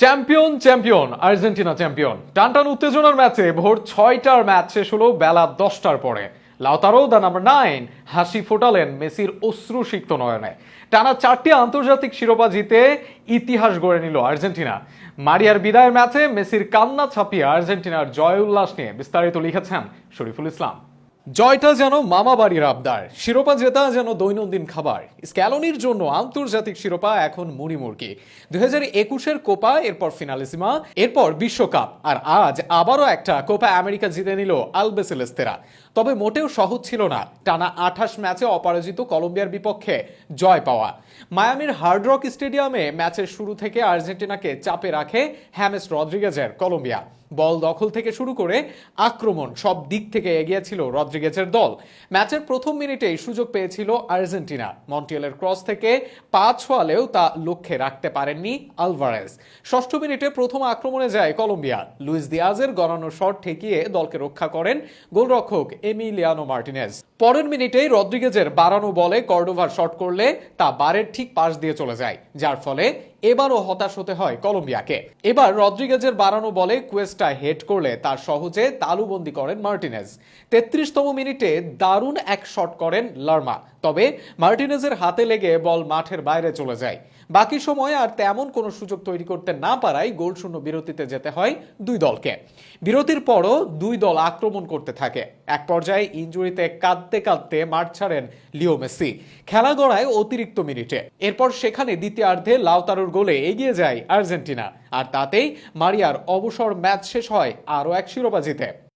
Champion champion, Argentina champion. টানটান উত্তেজনার ম্যাচে ভোর ছয়টার ম্যাচ শেষ হলো বেলা দশটার পরে। লাউতারো দা নাম্বার নাইন, হাসি ফোটালেন মেসির অশ্রু অশ্রুসিক্ত নয়নে। টানা চারটি আন্তর্জাতিক শিরোপা জিতে ইতিহাস গড়ে নিল আর্জেন্টিনা। মারিয়ার বিদায়ের ম্যাচে মেসির কান্না ছাপিয়ে আর্জেন্টিনার জয় উল্লাস নিয়ে বিস্তারিত লিখেছেন শরীফুল ইসলাম। জয়টা যেন মামা বাড়ির আবদার, শিরোপা জেতা যেন দৈনন্দিন খাবার। স্ক্যালনির জন্য আন্তর্জাতিক শিরোপা এখন মুড়ি মুরগি দুই হাজার একুশের কোপা, এরপর ফিনালিসিমা, এরপর বিশ্বকাপ। আর আজ আবারও একটা কোপা আমেরিকা জিতে নিল আলবেসেলেস্তেরা। তবে মোটেও সহজ ছিল না, টানা আঠাশ ম্যাচে অপরাজিত কলম্বিয়ার বিপক্ষে জয় পাওয়া। মায়ামির হার্ড রক স্টেডিয়ামে ম্যাচের শুরু থেকে আর্জেন্টিনাকে চাপে রাখে হ্যামেস রদ্রিগেজের কলম্বিয়া। বল দখল থেকে শুরু করে আক্রমণ সব দিক থেকে এগিয়ে ছিল রদ্রিগেজের দল। ম্যাচের প্রথম মিনিটেই সুযোগ পেয়েছিল আর্জেন্টিনা। মন্টিয়েলের ক্রস থেকে পা ছোয়ালেও তা লক্ষ্যে রাখতে পারেননি আলভারেজ। ষষ্ঠ মিনিটে প্রথম আক্রমণে যায় কলম্বিয়া। লুইস দিয়াজের গড়ানো শট ঠেকিয়ে দলকে রক্ষা করেন গোলরক্ষক এমিলিয়ানো মার্টিনেজ। পরের মিনিটেই রদ্রিগেজের বাড়ানো বলে কর্ডোভার শট করলে তা বারের ঠিক পাশ দিয়ে চলে যায়, যার ফলে এবারও হতাশ হতে হয় কলম্বিয়াকে। এবার রদ্রিগেজের বাড়ানো বলে কুয়েস্টা হেড করলে তার সহজে তালুবন্দি করেন মার্টিনেজ। তেত্রিশতম মিনিটে দারুণ এক শট করেন লার্মা, তবে মার্টিনেজের হাতে লেগে বল মাঠের বাইরে চলে যায়। বাকি সময় আর তেমন কোনো সুযোগ তৈরি করতে না পারায় গোলশূন্য বিরতিতে যেতে হয় দুই দলকে। বিরতির পরও দুই দল আক্রমণ করতে থাকে। এক পর্যায়ে ইঞ্জুরিতে কাঁদতে কাঁদতে মাঠ ছাড়েন লিও মেসি খেলা গড়ায় অতিরিক্ত মিনিটে। এরপর সেখানে দ্বিতীয়ার্ধে লাউতারোর গোলে এগিয়ে যায় আর্জেন্টিনা। আর তাতেই মারিয়ার অবসর ম্যাচ শেষ হয় আরও এক শিরোপা জিতে।